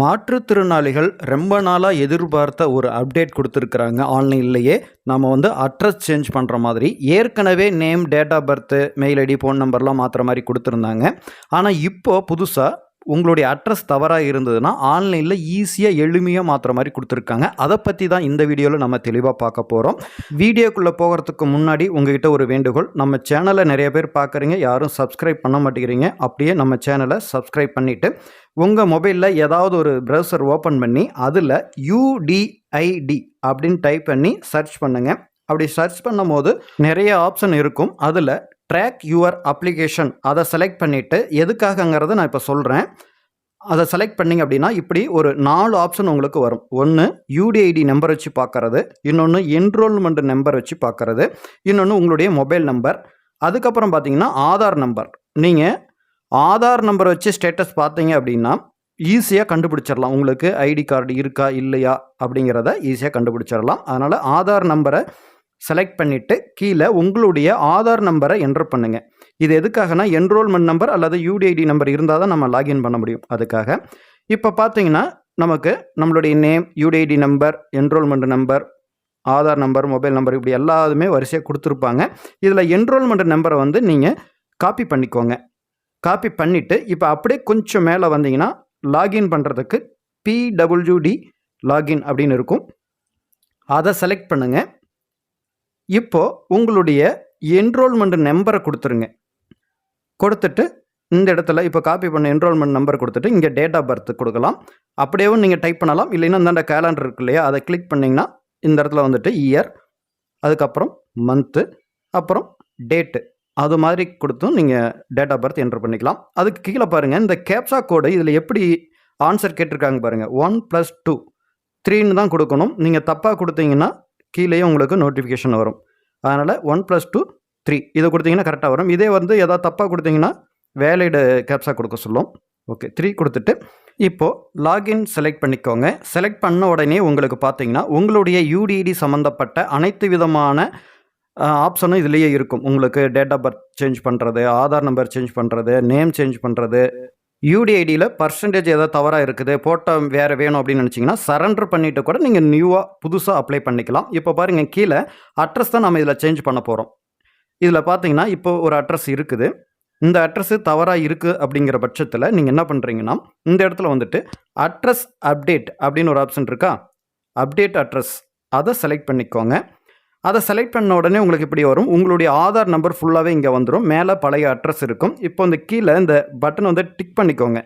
மாற்றுத்திறனாளிகள் ரொம்ப நாளாக எதிர்பார்த்த ஒரு அப்டேட் கொடுத்துருக்குறாங்க. ஆன்லைன்லேயே நம்ம வந்து அட்ரஸ் சேஞ்ச் பண்ணுற மாதிரி. ஏற்கனவே name date of birth mail ID phone நம்பர்லாம் மாற்றுற மாதிரி கொடுத்துருந்தாங்க. ஆனால் இப்போ புதுசாக உங்களுடைய அட்ரஸ் தவறாக இருந்ததுன்னா ஆன்லைனில் ஈஸியாக எளிமையாக மாற்றுற மாதிரி கொடுத்துருக்காங்க. அதை பற்றி தான் இந்த வீடியோவில் நம்ம தெளிவாக பார்க்க போகிறோம் வீடியோக்குள்ளே போகிறதுக்கு முன்னாடி உங்ககிட்ட ஒரு வேண்டுகோள். நம்ம சேனலை நிறைய பேர் பார்க்குறீங்க யாரும் சப்ஸ்கிரைப் பண்ண மாட்டேங்கிறீங்க அப்படியே நம்ம சேனலை சப்ஸ்கிரைப் பண்ணிவிட்டு உங்கள் மொபைலில் ஏதாவது ஒரு ப்ரௌசர் ஓப்பன் பண்ணி அதில் யூடிஐடி அப்படின்னு டைப் பண்ணி சர்ச் பண்ணுங்கள் அப்படி சர்ச் பண்ணும்போது நிறைய ஆப்ஷன் இருக்கும். அதில் ட்ராக் யுவர் அப்ளிகேஷன் அதை செலக்ட் பண்ணிவிட்டு எதுக்காகங்கிறத நான் இப்போ சொல்கிறேன் அதை செலக்ட் பண்ணிங்க அப்படின்னா இப்படி ஒரு நாலு ஆப்ஷன் உங்களுக்கு வரும். ஒன்று யூடிஐடி நம்பர் வச்சு பார்க்குறது. இன்னொன்று என்ரோல்மெண்ட் நம்பர் வச்சு பார்க்குறது. இன்னொன்று உங்களுடைய மொபைல் நம்பர் அதுக்கப்புறம் பார்த்தீங்கன்னா ஆதார் நம்பர் நீங்கள் ஆதார் நம்பர் வச்சு ஸ்டேட்டஸ் பார்த்தீங்க அப்படின்னா ஈஸியாக கண்டுபிடிச்சிடலாம். உங்களுக்கு ஐடி கார்டு இருக்கா இல்லையா அப்படிங்கிறத ஈஸியாக கண்டுபிடிச்சிடலாம். அதனால் ஆதார் நம்பரை செலக்ட் பண்ணிவிட்டு கீழே உங்களுடைய ஆதார் நம்பரை என்டர் பண்ணுங்கள் இது எதுக்காகனா என்ரோல்மெண்ட் நம்பர் அல்லது யூடிஐடி நம்பர் இருந்தால் தான் நம்ம லாகின் பண்ண முடியும். அதுக்காக இப்போ பார்த்தீங்கன்னா நமக்கு நம்மளுடைய name UDID number enrolment number Aadhaar number mobile number இப்படி எல்லாதுமே வரிசையாக கொடுத்துருப்பாங்க. இதில் என்ரோல்மெண்ட் நம்பரை வந்து நீங்கள் காப்பி பண்ணிக்கோங்க. காப்பி பண்ணிவிட்டு இப்போ அப்படியே கொஞ்சம் மேலே வந்தீங்கன்னா லாகின் பண்ணுறதுக்கு பிடபிள்யூடி லாகின் அப்படின்னு இருக்கும். அதை செலக்ட் பண்ணுங்கள் இப்போது உங்களுடைய என்ரோல்மெண்ட் நம்பரை கொடுத்துருங்க. கொடுத்துட்டு இந்த இடத்துல இப்போ காப்பி பண்ண என்ரோல்மெண்ட் நம்பர் கொடுத்துட்டு இங்கே டேட் ஆஃப் பர்த் கொடுக்கலாம். அப்படியேவும் நீங்கள் டைப் பண்ணலாம். இல்லைன்னா இந்தாண்ட கேலண்டர் இருக்கு இல்லையா? அதை கிளிக் பண்ணிங்கன்னா இந்த இடத்துல வந்துட்டு இயர் அதுக்கப்புறம் மந்த்து அப்புறம் டேட்டு அது மாதிரி கொடுத்தும் நீங்கள் டேட் ஆஃப் பர்த் என்ட்ரு பண்ணிக்கலாம். அதுக்கு கீழே பாருங்கள் இந்த கேப்சா கோடு இதில் எப்படி ஆன்சர் கேட்டிருக்காங்க பாருங்கள் ஒன் ப்ளஸ் டூ த்ரீன்னு தான் கொடுக்கணும். நீங்கள் தப்பாக கொடுத்தீங்கன்னா கீழேயே உங்களுக்கு நோட்டிஃபிகேஷன் வரும். அதனால் ஒன் ப்ளஸ் டூ த்ரீ இதை கொடுத்தீங்கன்னா கரெக்டாக வரும். இதே வந்து எதாவது தப்பாக கொடுத்தீங்கன்னா வேலிடு கேப்ஸாக கொடுக்க சொல்லும். ஓகே த்ரீ கொடுத்துட்டு இப்போது லாகின் செலக்ட் பண்ணிக்கோங்க. செலக்ட் பண்ண உடனே உங்களுக்கு பார்த்தீங்கன்னா உங்களுடைய யூடிடி சம்மந்தப்பட்ட அனைத்து விதமான ஆப்ஷனும் இதுலேயே இருக்கும். உங்களுக்கு டேட் ஆஃப் பர்த் சேஞ்ச் பண்ணுறது ஆதார் நம்பர் சேஞ்ச் பண்ணுறது நேம் சேஞ்ச் பண்ணுறது யூடிஐடியில் பர்சன்டேஜ் ஏதாவது தவறாக இருக்குது போட்டோ வேறு வேணும் அப்படின்னு நினச்சிங்கன்னா சரண்டர் பண்ணிவிட்டு கூட நீங்கள் நியூவாக புதுசாக அப்ளை பண்ணிக்கலாம். இப்போ பாருங்கள் கீழே அட்ரஸ் தான் நம்ம இதில் சேஞ்ச் பண்ண போகிறோம் இதில் பார்த்தீங்கன்னா இப்போ ஒரு அட்ரஸ் இருக்குது. இந்த அட்ரஸு தவறாக இருக்குது அப்படிங்கிற பட்சத்தில் நீங்கள் என்ன பண்ணுறீங்கன்னா இந்த இடத்துல வந்துட்டு அட்ரஸ் அப்டேட் அப்படின்னு ஒரு ஆப்ஷன் இருக்கா? அப்டேட் அட்ரஸ் அதை செலக்ட் பண்ணிக்கோங்க. அதை செலக்ட் பண்ண உடனே உங்களுக்கு இப்படி வரும். உங்களுடைய ஆதார் நம்பர் ஃபுல்லாகவே இங்கே வந்துடும் மேலே பழைய அட்ரஸ் இருக்கும். இப்போ இந்த கீழே இந்த பட்டன் வந்து டிக் பண்ணிக்கோங்க.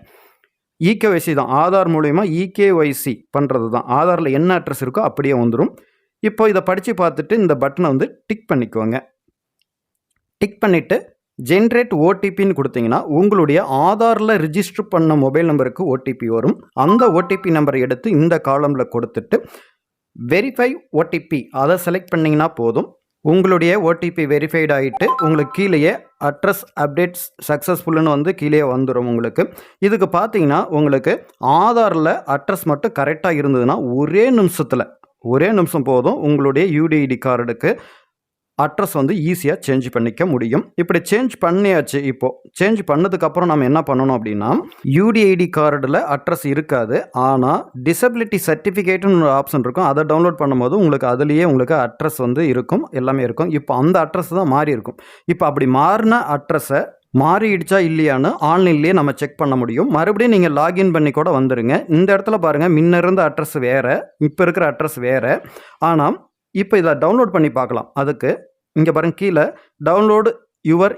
இகேஒய்சி தான். ஆதார் மூலிமா இகேஒய்சி பண்ணுறது தான். ஆதாரில் என்ன அட்ரஸ் இருக்கோ அப்படியே வந்துடும் இப்போ இதை படித்து பார்த்துட்டு இந்த பட்டனை வந்து டிக் பண்ணிக்கோங்க. டிக் பண்ணிவிட்டு ஜென்ரேட் ஓடிபின்னு கொடுத்தீங்கன்னா உங்களுடைய ஆதாரில் ரிஜிஸ்டர் பண்ண மொபைல் நம்பருக்கு ஓடிபி வரும். அந்த ஓடிபி நம்பரை எடுத்து இந்த காலமில் கொடுத்துட்டு வெரிஃபை ஓடிபி அதை செலக்ட் பண்ணிங்கன்னா போதும். உங்களுடைய ஓடிபி வெரிஃபைட் ஆகிட்டு உங்களுக்கு கீழேயே அட்ரஸ் அப்டேட்ஸ் சக்ஸஸ்ஃபுல்லுன்னு வந்து கீழே வந்துடும் உங்களுக்கு. இதுக்கு பார்த்தீங்கன்னா உங்களுக்கு ஆதாரில் அட்ரஸ் மட்டும் கரெக்டாக இருந்ததுன்னா ஒரே நிமிஷத்தில் ஒரே நிமிஷம் போதும் உங்களுடைய யூடிஐடி கார்டுக்கு அட்ரஸ் வந்து ஈஸியாக சேஞ்ச் பண்ணிக்க முடியும். இப்படி சேஞ்ச் பண்ணியாச்சு இப்போது சேஞ்ச் பண்ணதுக்கப்புறம் நம்ம என்ன பண்ணணும் அப்படின்னா யூடிஐடி கார்டில் அட்ரஸ் இருக்காது. ஆனால் டிசபிலிட்டி சர்டிஃபிகேட்டுன்னு ஒரு ஆப்ஷன் இருக்கும். அதை டவுன்லோட் பண்ணும்போது உங்களுக்கு அதுலேயே உங்களுக்கு அட்ரஸ் வந்து இருக்கும். எல்லாமே இருக்கும். இப்போ அந்த அட்ரஸ் தான் மாறி இருக்கும். இப்போ அப்படி மாறின அட்ரஸை மாறிடுச்சா இல்லையான்னு ஆன்லைன்லேயே நம்ம செக் பண்ண முடியும். மறுபடியும் நீங்கள் லாகின் பண்ணி கூட வந்துடுங்க இந்த இடத்துல பாருங்கள் முன்ன இருந்த அட்ரஸ் வேறு இப்போ இருக்கிற அட்ரஸ் வேறு. ஆனால் இப்போ இதை டவுன்லோட் பண்ணி பார்க்கலாம். அதுக்கு இங்கே பாருங்க கீழே டவுன்லோடு யுவர்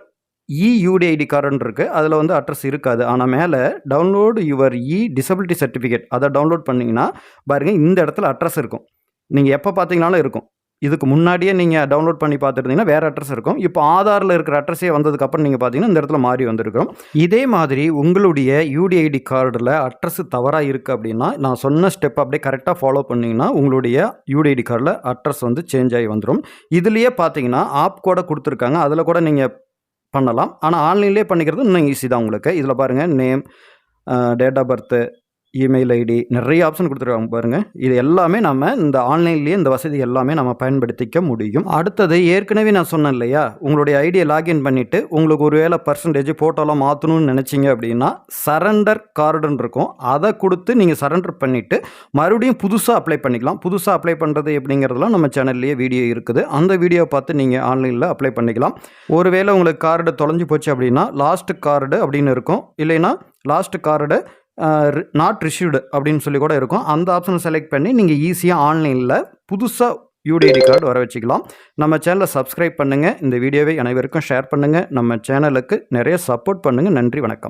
இயூடிஐடி கார்டுன்னு இருக்குது அதில் வந்து அட்ரஸ் இருக்காது. ஆனால் மேலே download your e disability certificate அதை டவுன்லோட் பண்ணிங்கன்னா பாருங்கள் இந்த இடத்துல அட்ரஸ் இருக்கும். நீங்கள் எப்போ பார்த்தீங்கனாலும் இருக்கும். இதுக்கு முன்னாடியே நீங்கள் டவுன்லோட் பண்ணி பார்த்துருந்தீங்கன்னா வேறு அட்ரஸ் இருக்கும். இப்போ ஆதாரில் இருக்கிற அட்ரஸே வந்ததுக்கப்புறம் நீங்கள் பார்த்தீங்கன்னா இந்த இடத்துல மாறி வந்திருக்கிறோம். இதே மாதிரி உங்களுடைய யூடிஐடி கார்டில் அட்ரஸ் தவறாக இருக்குது அப்படின்னா நான் சொன்ன ஸ்டெப் அப்படியே கரெக்டாக ஃபாலோ பண்ணிங்கன்னா உங்களுடைய யூடிஐடி கார்டில் அட்ரஸ் வந்து சேஞ்ச் ஆகி வந்துடும் இதுலேயே பார்த்தீங்கன்னா ஆப் கூட கொடுத்துருக்காங்க. அதில் கூட நீங்கள் பண்ணலாம். ஆனால் ஆன்லைன்லேயே பண்ணிக்கிறது இன்னும் ஈஸி தான் உங்களுக்கு. இதில் பாருங்கள் name date of birth email ID நிறைய ஆப்ஷன் கொடுத்துருக்காங்க பாருங்கள் இது எல்லாமே நம்ம இந்த ஆன்லைன்லேயே இந்த வசதி எல்லாமே நம்ம பயன்படுத்திக்க முடியும். அடுத்தது ஏற்கனவே நான் சொன்னேன் இல்லையா? உங்களுடைய ஐடியை லாகின் பண்ணிவிட்டு உங்களுக்கு ஒரு வேளை பர்சன்டேஜ் ஃபோட்டோலாம் மாற்றணும்னு நினச்சிங்க அப்படின்னா சரண்டர் கார்டுன்னு இருக்கும். அதை கொடுத்து நீங்கள் சரண்டர் பண்ணிவிட்டு மறுபடியும் புதுசாக அப்ளை பண்ணிக்கலாம். புதுசாக அப்ளை பண்ணுறது எப்படிங்கிறதுலாம் நம்ம சேனல்லையே வீடியோ இருக்குது. அந்த வீடியோ பார்த்து நீங்கள் ஆன்லைனில் அப்ளை பண்ணிக்கலாம். ஒருவேளை உங்களுக்கு கார்டு தொலைஞ்சு போச்சு அப்படின்னா லாஸ்ட் கார்டு அப்படின்னு இருக்கும். இல்லைன்னா லாஸ்ட் கார்டு நாட் ரிஷ்யூடு அப்படின்னு சொல்லி கூட இருக்கும். அந்த ஆப்ஷனை செலக்ட் பண்ணி நீங்கள் ஈஸியாக ஆன்லைனில் புதுசாக யூடிஐடி கார்டு வர வச்சுக்கலாம். நம்ம சேனலை சப்ஸ்கிரைப் பண்ணுங்கள் இந்த வீடியோவை அனைவருக்கும் ஷேர் பண்ணுங்கள் நம்ம சேனலுக்கு நிறைய சப்போர்ட் பண்ணுங்கள் நன்றி வணக்கம்.